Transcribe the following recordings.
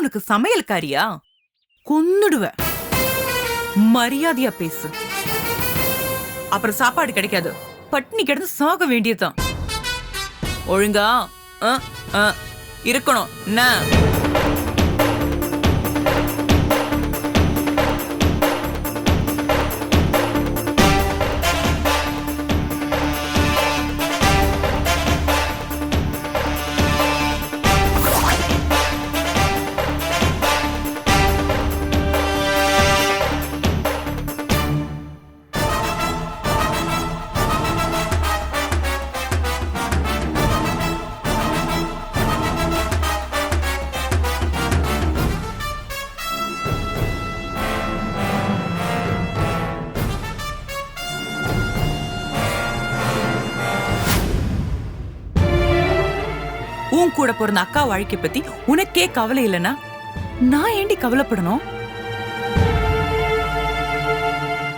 மட்டும் உனக்கு சமையல்காரியா? கொன்னுடுவ. மரியாதையா பேசு. அப்புறம் சாப்பாடு கிடைக்காது. பட்டினி கிடந்து சாக வேண்டியதுதான். ஒழுங்கா இருக்கணும். என்ன வாழ்க்கை பத்தி உனக்கே கவலை இல்லைன்னா நான் ஏண்டி கவலைப்படணும்?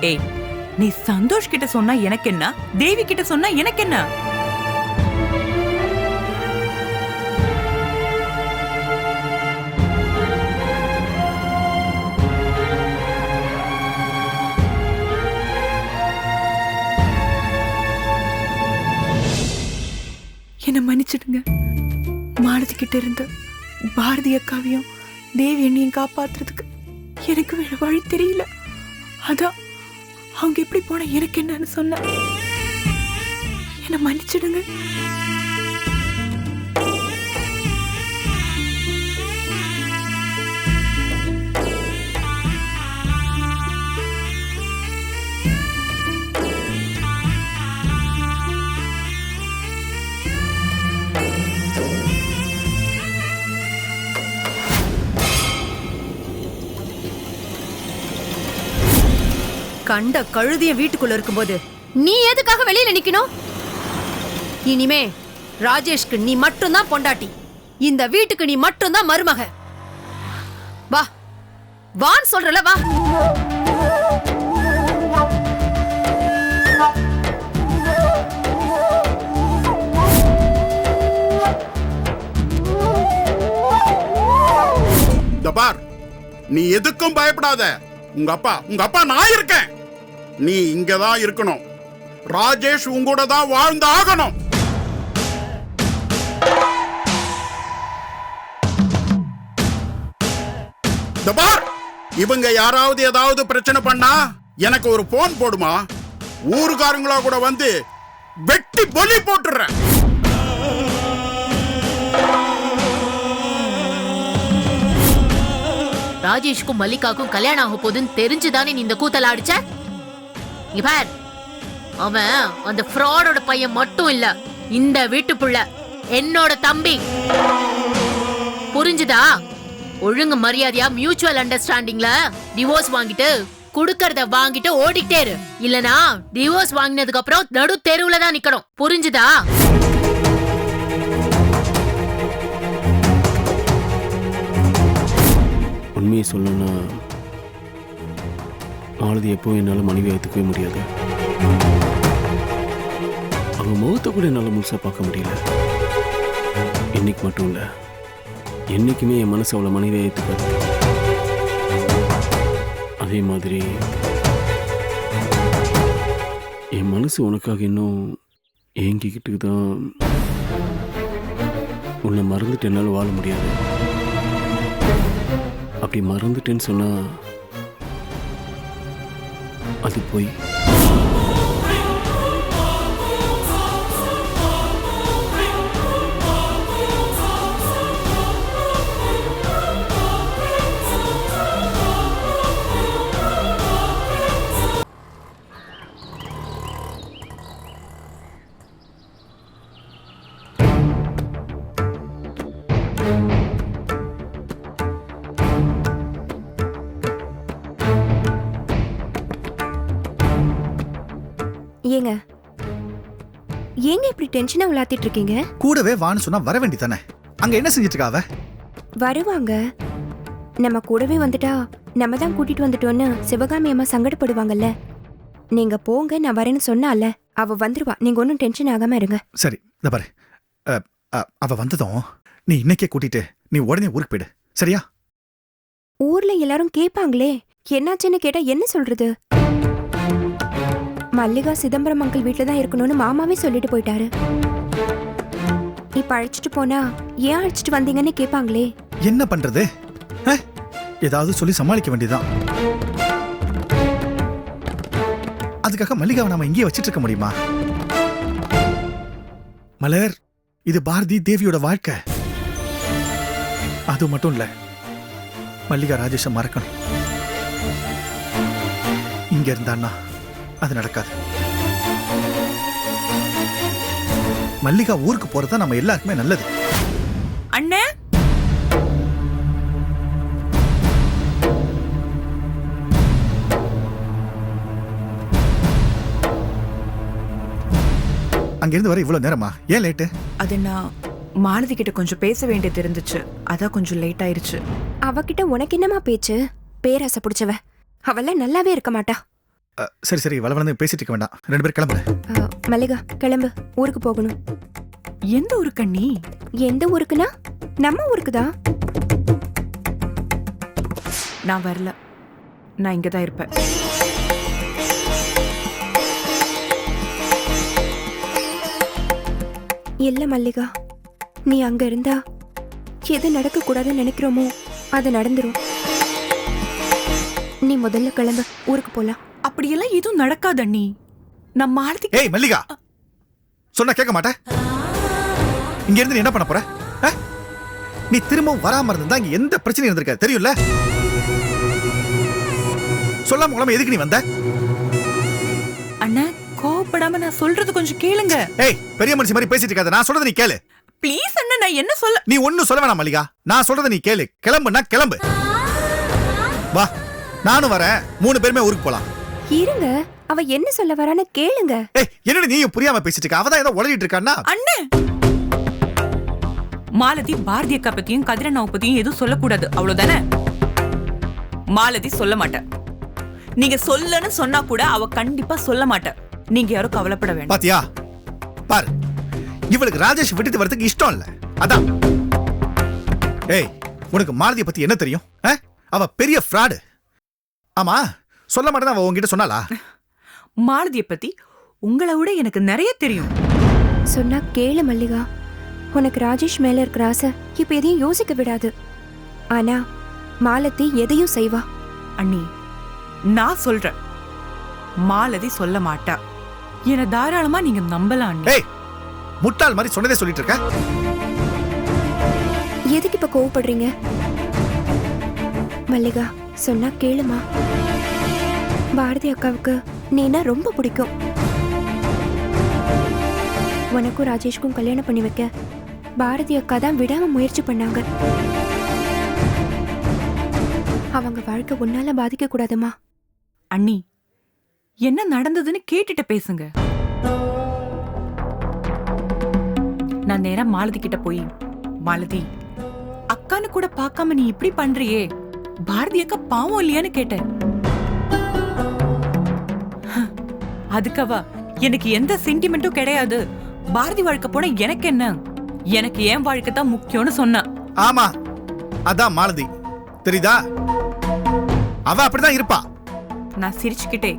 ஏய் நீ சந்தோஷ் கிட்ட சொன்னா எனக்கு என்ன? தேவி கிட்ட சொன்னா எனக்கு என்ன? என்ன மன்னிச்சிடுங்க. மாலதி இருந்த பாரதி அக்காவையும் தேவி என்னையும் காப்பாத்துறதுக்கு எனக்கு வேற வழி தெரியல. அதான் அவங்க எப்படி போன எனக்கு என்னன்னு சொன்ன என்ன மன்னிச்சிடுங்க. கண்ட கழுதிய வீட்டுக்குள்ள இருக்கும்போது நீ எதுக்காக வெளியில நிக்கணும்? இனிமே ராஜேஷ்க்கு நீ மட்டும்தான் பொண்டாட்டி. இந்த வீட்டுக்கு நீ மட்டும்தான் மருமக. வா. வான்னு சொல்றல வா. இந்த பார் நீ எதுக்கும் பயப்படாத. உங்க அப்பா உங்க அப்பா நான் இருக்கேன். நீ இங்கதான் இருக்கணும். ராஜேஷ் உங்கூட தான் வாழ்ந்து ஆகணும் இவங்க யாராவது ஏதாவது பிரச்சனை பண்ணா எனக்கு ஒரு போன் போடுமா? ஊருக்காரங்களா கூட வந்து வெட்டி பொலி போட்டுறேன். ராஜேஷ்க்கும் மல்லிகாக்கும் கல்யாணம் ஆக போகுதுன்னு தெரிஞ்சுதானே நீ இந்த கூத்தல அடிச்ச இவர் அவன் அந்த ஃப்ராடோட பையன் மட்டும் இல்ல இந்த வீட்டு புள்ள என்னோட தம்பி. புரிஞ்சுதா? ஒழுங்கு மரியாதையா மியூச்சுவல் அண்டர்ஸ்டாண்டிங்ல டிவோர்ஸ் வாங்கிட்டு குடுக்கறத வாங்கிட்டு ஓடிக்கிட்டே இரு. இல்லனா டிவோர்ஸ் வாங்கினதுக்கு அப்புறம் நடு தெருவுல தான் நிக்கணும். புரிஞ்சுதா? உண்மையை சொல்லணும்னா ஆளுது எப்பவும் என்னால் மனைவி ஏற்றுக்கவே முடியாது. அவங்க முகத்தை கூட என்னால் முழுசாக பார்க்க முடியல. இன்னைக்கு மட்டும் இல்லை என்னைக்குமே என் மனசு அவளை மனைவியை ஏற்றுக்காது அதே மாதிரி என் மனசு உனக்காக இன்னும் ஏங்கிக்கிட்டு தான் உன்னை மறந்துட்டு என்னால் வாழ முடியாது. அப்படி மறந்துட்டேன்னு சொன்னால் அது ஏங்க? ஏங்க இப்படி டென்ஷனா விளாத்திட்டு இருக்கீங்க? கூடவே வான்னு சொன்னா வர வேண்டியதானே அங்க என்ன செஞ்சிட்டு இருக்கா அவ வருவாங்க. நம்ம கூடவே வந்துட்டா நம்ம தான் கூட்டிட்டு வந்துட்டோன்னு சிவகாமி அம்மா சங்கடப்படுவாங்கல்ல. நீங்க போங்க நான் வரேன்னு சொன்னால அவ வந்துருவா. நீங்க ஒன்றும் டென்ஷன் ஆகாம இருங்க. சரி இந்த பாரு. அ, அ, அவ வந்ததும் நீ இன்னைக்கே கூட்டிட்டு நீ உடனே ஊருக்கு போயிடு. சரியா? ஊர்ல எல்லாரும் கேட்பாங்களே என்னாச்சுன்னு கேட்டா என்ன சொல்றது? மல்லிகா சிதம்பரம் அங்கிள் வீட்டில் தான் இருக்கணும்னு மாமாவே சொல்லிட்டு போயிட்டாரு. இப்ப அழைச்சிட்டு போனா ஏன் அழைச்சிட்டு வந்தீங்கன்னு கேட்பாங்களே என்ன பண்றது? அஹ், ஏதாவது சொல்லி சமாளிக்க வேண்டியதுதான். அதுக்காக மல்லிகாவை நாம இங்கேயே வச்சிட்டு இருக்க முடியுமா? மலர் இது பாரதி தேவியோட வாழ்க்கை. அது மட்டும் இல்ல மல்லிகா ராஜேஷை மறக்கணும். இங்க இருந்தான்னா அது நடக்காது. மல்லிகா ஊருக்கு போறதா நம்ம எல்லாருக்குமே நல்லது. அண்ணே? அங்கிருந்து வர இவ்வளவு நேரமா? ஏன் லேட்டு அது நான் மாலதி கிட்ட கொஞ்சம் பேச வேண்டியது இருந்துச்சு. அதான் கொஞ்சம் லேட் ஆயிருச்சு. அவகிட்ட உனக்கு என்னமா பேச்சு? பேராசை பிடிச்சவ. அவெல்லாம் நல்லாவே இருக்க மாட்டா. சரி சரி வளவளந்து பேசிட்டு இருக்க வேண்டாம். ரெண்டு பேரும் கிளம்புற அஹ், மல்லிகா கிளம்பு. ஊருக்கு போகணும். எந்த ஒரு கண்ணி எந்த ஊருக்குனா? நம்ம ஊருக்கு தான். நான் வரல. நான் இங்க தான் இருப்பேன். இல்ல மல்லிகா. நீ அங்க இருந்தா எது நடக்க கூடாதுன்னு நினைக்கிறோமோ அது நடந்துரும். நீ முதல்ல கிளம்பு. ஊருக்கு போலாம். அப்படியெல்லாம் எதுவும் நடக்காது அண்ணி. நான் மாலதி ஏய் மல்லிகா. சொன்னா கேட்க மாட்டேன் இங்க இருந்து நீ என்ன பண்ண போற? நீ திரும்பவும் வராம இருந்தா இங்க எந்த பிரச்சனையும் இருந்திருக்காது. தெரியும்ல? சொல்லாம கொள்ளாம எதுக்கு நீ வந்த? அண்ணா கோவப்படாம நான் சொல்றது கொஞ்சம் கேளுங்க. ஏய் பெரிய மனுஷி மாதிரி பேசிட்டு இருக்காத. நான் சொல்றதை நீ கேளு. ப்ளீஸ் அண்ணா நான் என்ன சொல்ல நீ ஒண்ணும் சொல்ல வேணாம் மல்லிகா. நான் சொல்றதை நீ கேளு. கிளம்புனா கிளம்பு. வா. நானும் வரேன். மூணு பேருமே ஊருக்கு போலாம். இருங்க. அவ என்ன சொல்ல வரான்னு கேளுங்க. ஏய் என்னடி நீயும் புரியாம பேசிட்டு இருக்க? அவதான் ஏதோ உளறிட்டு இருக்கான்னா? அண்ணே! மாலதி பாரதி அக்கா பத்தியும் கதிரண்ணாவை பத்தியும் எதுவும் சொல்லக்கூடாது. அவ்வளவுதானே? மாலதி சொல்ல மாட்டேன் நீங்க சொல்லன்னு சொன்னா கூட அவ கண்டிப்பா சொல்ல மாட்டேன் நீங்க யாரும் கவலைப்பட வேண்டாம். பாத்தியா? பாரு. இவளுக்கு ராஜேஷ் விட்டுட்டு வரதுக்கு இஷ்டம் இல்ல. அதான். ஏய் உனக்கு மாலதிய பத்தி என்ன தெரியும்? அஹ்? அவ பெரிய ஃப்ராடு ஆமா? சொல்ல மாட்டேன் அவ உன்கிட்ட சொன்னாளா? மாலதிய பத்தி உங்களை விட எனக்கு நிறைய தெரியும். சொன்னா கேளு மல்லிகா. உனக்கு ராஜேஷ் மேல இருக்கிற ஆசை இப்ப எதையும் யோசிக்க விடாது. ஆனா மாலத்தி எதையும் செய்வா. அண்ணி நான் சொல்றேன். மாலதி சொல்ல மாட்டா. என்ன தாராளமா நீங்க நம்பலாம் அண்ணி. ஏய் முட்டாள் மாதிரி சொன்னதே சொல்லிட்டு இருக்க? எதுக்கு இப்ப கோவப்படுறீங்க? மல்லிகா சொன்னா கேளுமா. பாரதி அக்காவுக்கு நீனா ரொம்ப பிடிக்கும். உனக்கும் ராஜேஷ்க்கும் கல்யாணம் பண்ணி வைக்க பாரதி அக்கா தான் விடாம முயற்சி பண்ணாங்க. அவங்க வாழ்க்கை உன்னால பாதிக்க கூடாதுமா? அண்ணி என்ன நடந்ததுன்னு கேட்டுட்டு பேசுங்க. நான் நேரா மாலதி கிட்ட போய் மாலதி அக்கான்னு கூட பார்க்காம நீ இப்படி பண்றியே? பாரதி அக்கா பாவம் இல்லையான்னு கேட்டேன். அதுக்கவா எனக்கு எந்த சென்டிமெண்ட்டும் கிடையாது. பாரதி வாழ்க்கை போன எனக்கு என்ன? எனக்கு என் வாழ்க்கை தான் முக்கியம்னு சொன்னான் ஆமா அதான் மாலதி. தெரியுதா? அவ அப்படிதான் இருப்பா. நான் சிரிச்சுக்கிட்டே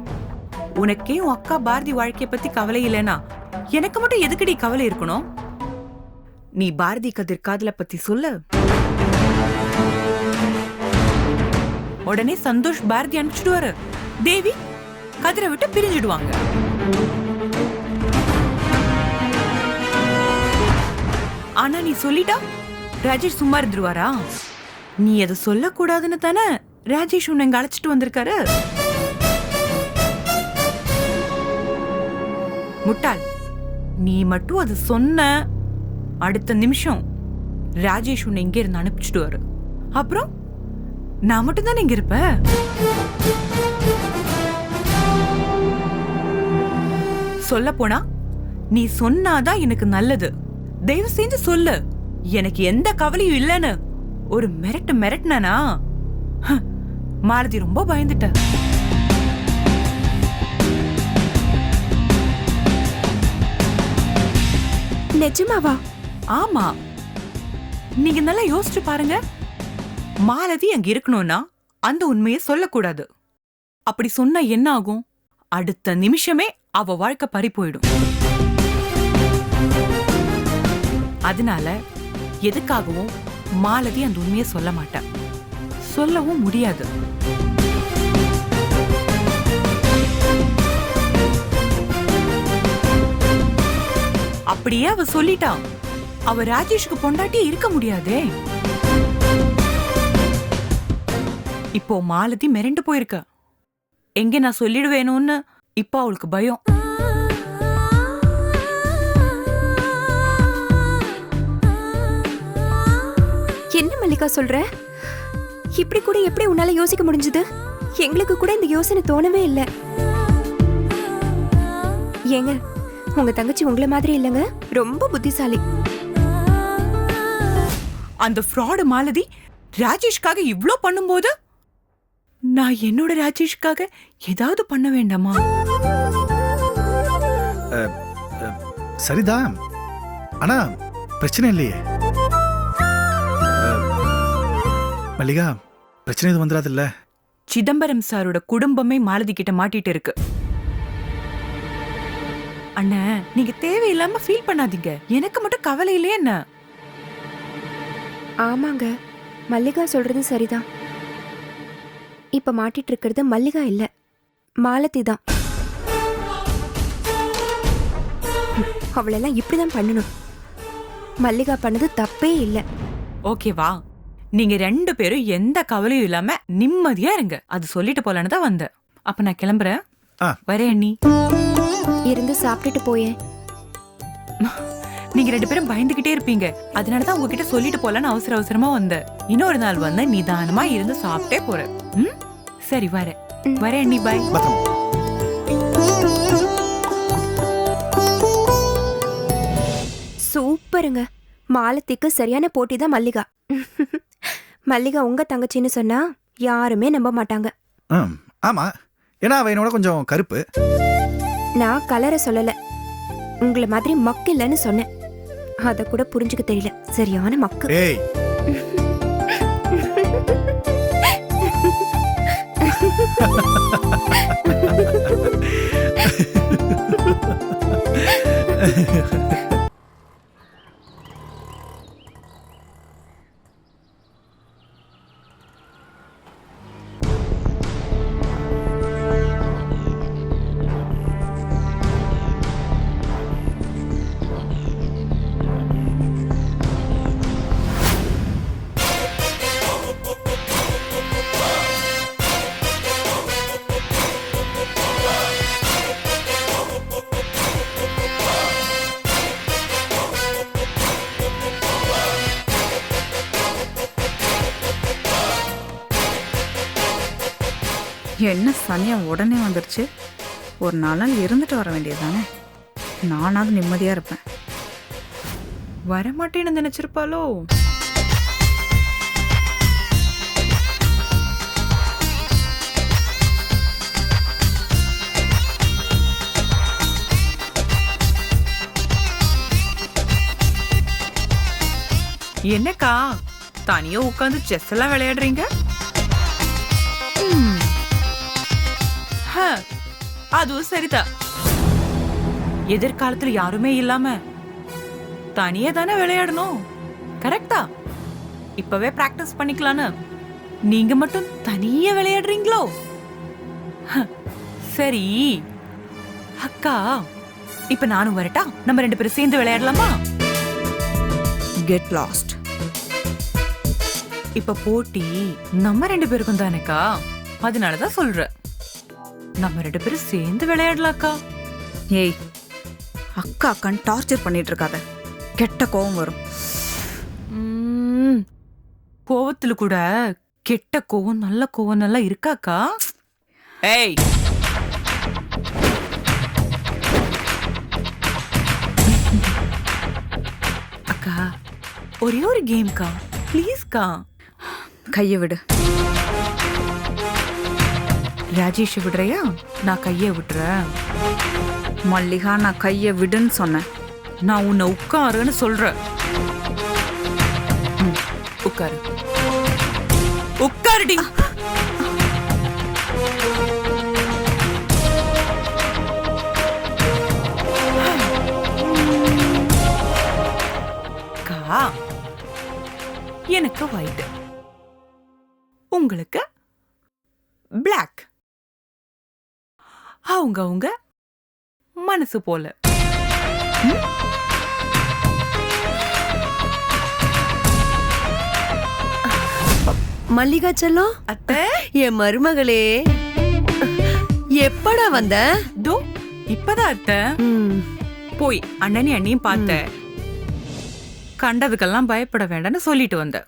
உனக்கே உன் அக்கா பாரதி வாழ்க்கைய பத்தி கவலை இல்லைனா எனக்கு மட்டும் எதுக்குடி கவலை இருக்கணும்? நீ பாரதி கதிர் காதல பத்தி சொல்லு. உடனே சந்தோஷ் பாரதி அனுப்பிச்சிடுவாரு. தேவி கதிரை விட்டு பிரிஞ்சிடுவாங்க. ஆனா நீ சொல்லிட்டா? ராஜேஷ் சும்மா இருந்துருவாரா? நீ அதை சொல்லக்கூடாதுன்னு தானே ராஜேஷ் உன்னை இங்க அழைச்சிட்டு வந்திருக்காரு? முட்டாள் நீ மட்டும் அது சொன்ன அடுத்த நிமிஷம் ராஜேஷ் உன்னை இங்கே இருந்து அனுப்பிச்சிட்டு வரு அப்புறம் நான் மட்டும் தானே இங்க இருப்பேன்? சொல்ல போனா நீ சொன்னாதான் எனக்கு நல்லது. தயவு செஞ்சு சொல்லு. எனக்கு எந்த கவலையும் இல்லைன்னு. ஒரு மிரட்டு மிரட்டுனா மாலதி ரொம்ப பயந்துட்ட. நிஜமாவா? ஆமா. நீங்க நல்லா யோசிச்சு பாருங்க. மாலதி அங்க இருக்கணும்னா அந்த உண்மையை சொல்லக்கூடாது. அப்படி சொன்னா என்ன ஆகும் அடுத்த நிமிஷமே அவ வாழ்க்கை பறி போயிடும். அதனால எதுக்காகவும் மாலதி அந்த உண்மையை சொல்ல மாட்டா. சொல்லவும் முடியாது. அப்படியே அவ சொல்லிட்டான் அவ ராஜேஷுக்கு பொண்டாட்டி இருக்க முடியாதே. இப்போ மாலதி மிரண்டு போயிருக்க. எங்க நான் சொல்லிடுவேணும்னு இப்போ அவளுக்கு பயம். என்ன மல்லிகா சொல்ற? இப்படி கூட எப்படி உன்னால யோசிக்க முடிஞ்சது? எங்களுக்கு கூட இந்த யோசனை தோணவே இல்லை. ஏங்க உங்க தங்கச்சி உங்களை மாதிரி இல்லைங்க. ரொம்ப புத்திசாலி. அந்த ஃப்ராடு மாலதி ராஜேஷ்காக இவ்ளோ பண்ணும்போது நான் என்னோட ராஜேஷ்காக ஏதாவது பண்ண வேண்டாமா? சரிதான் ஆனா பிரச்சனை இல்லையே. மல்லிகா பிரச்சனை எதுவும் வந்துடாதுல்ல சிதம்பரம் சாரோட குடும்பமே மாலதி கிட்ட மாட்டிட்டு இருக்கு. அண்ணா நீங்க தேவையில்லாம ஃபீல் பண்ணாதீங்க. எனக்கு மட்டும் கவலை இல்லையே என்ன ஆமாங்க. மல்லிகா சொல்றது சரிதான். இப்ப மாட்டிட்டு இருக்கிறது மல்லிகா இல்ல. மாலதி தான். அவளெல்லாம் இப்படிதான் பண்ணணும். மல்லிகா பண்ணது தப்பே இல்லை. ஓகேவா நீங்க ரெண்டு பேரும் எந்த கவலையும் இல்லாம நிம்மதியா இருங்க. அது சொல்லிட்டு போலான்னு தான் வந்தேன். அப்ப நான் கிளம்புறேன். வரேன் அண்ணி. இருந்து சாப்பிட்டுட்டு போயேன். நீங்க ரெண்டு பேரும் பயந்துகிட்டே இருப்பீங்க. அதனாலதான் உங்ககிட்ட சொல்லிட்டு போலான்னு அவசர அவசரமா வந்தேன். இன்னொரு நாள் வந்து நிதானமா இருந்து சாப்பிட்டே போறேன். ம்? சரி வரேன். வரேன் அண்ணி. பாய் பத்திரமா. சூப்பருங்க. மாலத்திக்கு சரியான போட்டி தான் மல்லிகா. மல்லிகா உங்க தங்கச்சின்னு சொன்னா யாருமே நம்ப மாட்டாங்க. ஆமா. ஏன்னா அவ என்னோட கொஞ்சம் கருப்பு. நான் கலரை சொல்லல. உங்களை மாதிரி மக்கு இல்லைன்னு சொன்னேன். அத கூட புரிஞ்சுக்க தெரியல. சரியான மக்கு. ஏய். என்ன சனியா உடனே வந்துருச்சு? ஒரு நாலு நாள் இருந்துட்டு வர வேண்டியது தானே நானாவது நிம்மதியாக இருப்பேன். வரமாட்டேன்னு நினைச்சிருப்பாளோ? என்னக்கா தனியா உட்காந்து செஸ் எல்லாம் விளையாடுறீங்க? அதுவும் சரிதான் எதிர்காலத்துல யாருமே இல்லாம தனியா தானே விளையாடணும். கரெக்டா. இப்பவே பிராக்டிஸ் பண்ணிக்கலான்னு. நீங்க மட்டும் தனியா விளையாடுறீங்களோ? சரி. அக்கா இப்ப நானும் வரட்டா? நம்ம ரெண்டு பேரும் சேர்ந்து விளையாடலாமா? கெட் லாஸ்ட் இப்ப போட்டி நம்ம ரெண்டு பேருக்கும் தானேக்கா? அதனாலதான் சொல்றேன். நம்ம ரெண்டு பேரும் சேர்ந்து விளையாடலாக்கா ஏய் அக்கா அக்கான்னு டார்ச்சர் பண்ணிட்டு இருக்காத கெட்ட கோவம் வரும். கோவத்துல கூட கெட்ட கோவம் நல்ல கோவம் நல்லா இருக்காக்கா? ஏய். அக்கா ஒரே ஒரு கேம்க்கா ப்ளீஸ்க்கா கையை விடு. ராஜேஷ் விடுறியா? நான் கையை விட்டுறேன். மல்லிகா நான் கையை விடுன்னு சொன்னேன். நான் உன்னை உட்காருன்னு சொல்றேன். உட்காரு. உட்காருடி. அக்கா, எனக்கு ஒயிட் உங்களுக்கு பிளாக் அவங்க அவங்க மனசு போல. மல்லிகா செல்லம்? அத்தை? என் மருமகளே. எப்படா வந்த? தோ இப்பதான் அத்தை. போய் அண்ணனி அண்ணியும் பார்த்த. கண்டதுக்கெல்லாம் பயப்பட வேண்டாம்னு சொல்லிட்டு வந்த.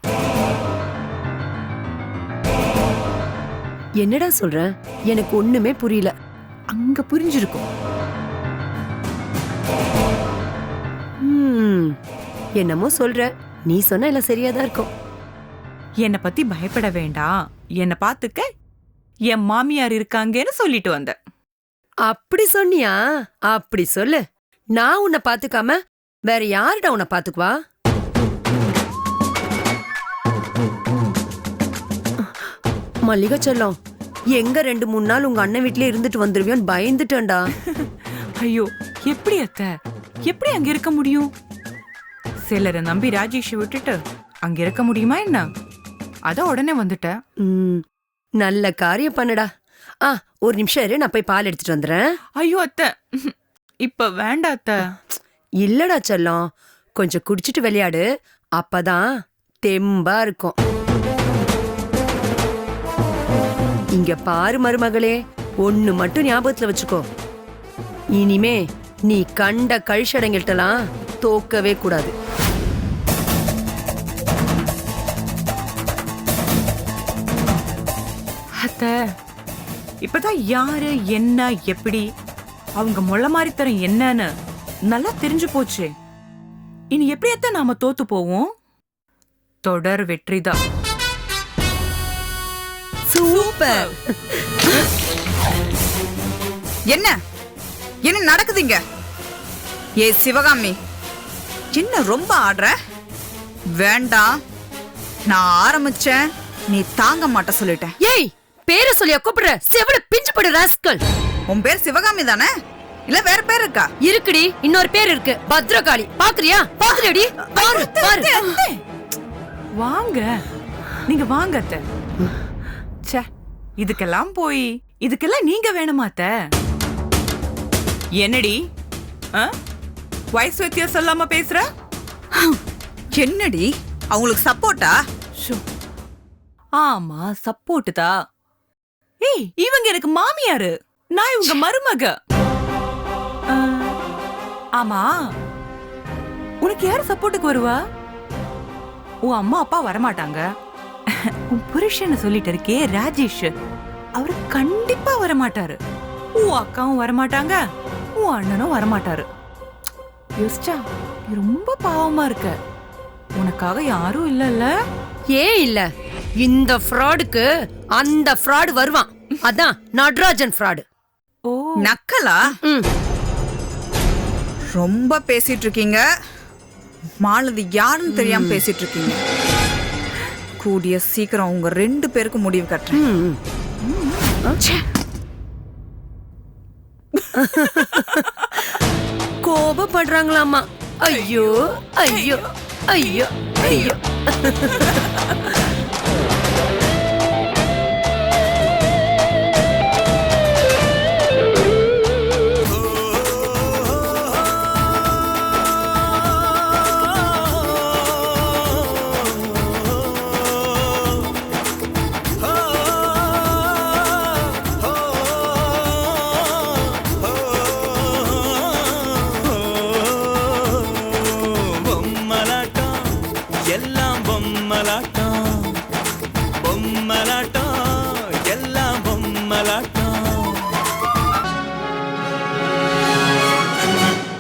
என்னடா சொல்ற? எனக்கு ஒண்ணுமே புரியல. அங்க புரிஞ்சிருக்கும். என்னமோ சொல்ற. நீ சொன்னா எல்லாம் சரியாதான் இருக்கும். என்னை பத்தி பயப்பட வேண்டாம். என்னை பார்த்துக்க. என் மாமியார் இருக்காங்கன்னு சொல்லிட்டு வந்த. அப்படி சொன்னியா? அப்படி சொல்லு. நான் உன்னை பாத்துக்காம வேற யாருடா உன்னை பாத்துக்குவா மல்லிகா செல்லம் எங்க ரெண்டு மூணு நாள் உங்க அண்ணன் வீட்லயே இருந்துட்டு வந்துருவியோன்னு பயந்துட்டேன்டா. ஐயோ எப்படி அத்த? எப்படி அங்க இருக்க முடியும்? சிலரை நம்பி ராஜேஷ் விட்டுட்டு அங்க இருக்க முடியுமா என்ன? அதான் உடனே வந்துட்டேன். ம், நல்ல காரியம் பண்ணுடா. ஆ ஒரு நிமிஷம் இரு நான் போய் பால் எடுத்துட்டு வந்துடுறேன். ஐயோ அத்த. இப்ப வேண்டாம் அத்த. இல்லடா செல்லம் கொஞ்சம் குடிச்சிட்டு விளையாடு. அப்பதான் தெம்பா இருக்கும். இங்க பாரு மருமகளே ஒன்னு மட்டும் ஞாபகத்துல வச்சுக்கோ. இனிமே நீ கண்ட கழிச்சடங்கிட்டலாம் தோக்கவே கூடாது. அத்த இப்பதான் யாரு என்ன எப்படி? அவங்க முள்ள மாதிரி தரம் என்னன்னு நல்லா தெரிஞ்சு போச்சு. இனி எப்படி நாம தோத்து போவோம்? தொடர் வெற்றிதான். சூப்பர். என்ன? என்ன நடக்குதுங்க? ஏ சிவகாமி என்ன ரொம்ப ஆடுற? வேண்டாம். நான் ஆரம்பிச்சேன். நீ தாங்க மாட்ட சொல்லிட்டேன். ஏய் பேரை சொல்லியா கூப்பிடுற? செவிட பிஞ்சு படு ராஸ்கல் உன் பேர் சிவகாமி தானே? இல்ல வேற பேர் இருக்கா? இருக்குடி இன்னொரு பேர் இருக்கு. பத்ரகாளி. பாக்குறியா? பாக்குறியாடி? பாரு பாரு. வாங்க. நீங்க வாங்க அத்த. இதுக்கெல்லாம் போய் இதுக்கெல்லாம் நீங்க வேணுமா அத்த? என்னடி? வயசு வித்தியாசம் சொல்லாம பேசுற? என்னடி? அவங்களுக்கு சப்போர்ட்டா. ஆமா சப்போர்ட் தான் ஏய் இவங்க எனக்கு மாமியாரு. நான் இவங்க மருமக. ஆமா. உனக்கு யார் சப்போர்ட்டுக்கு வருவா? உன் அம்மா அப்பா வரமாட்டாங்க. உன் புருஷன் சொல்லிட்டு இருக்கே ராஜேஷ். அவரு கண்டிப்பா வரமாட்டாரு. உன் அக்காவும் வரமாட்டாங்க. உன் அண்ணனும் வரமாட்டாரு. யோசிச்சா நீ ரொம்ப பாவமா இருக்க. உனக்காக யாரும் இல்லல்ல. ஏன் இல்ல. இந்த ஃப்ராடுக்கு அந்த ஃப்ராடு வருவான். அதான் நடராஜன் ஃப்ராடு. ஓ. நக்கலா? ரொம்ப பேசிட்டு இருக்கீங்க. மாலதி யாருன்னு தெரியாம பேசிட்டு இருக்கீங்க. கூடிய சீக்கிரம் உங்க ரெண்டு பேருக்கும் முடிவு கட்டுறேன். கோபப்படுறாங்களாமா ஐயோ ஐயோ ஐயோ ஐயோ.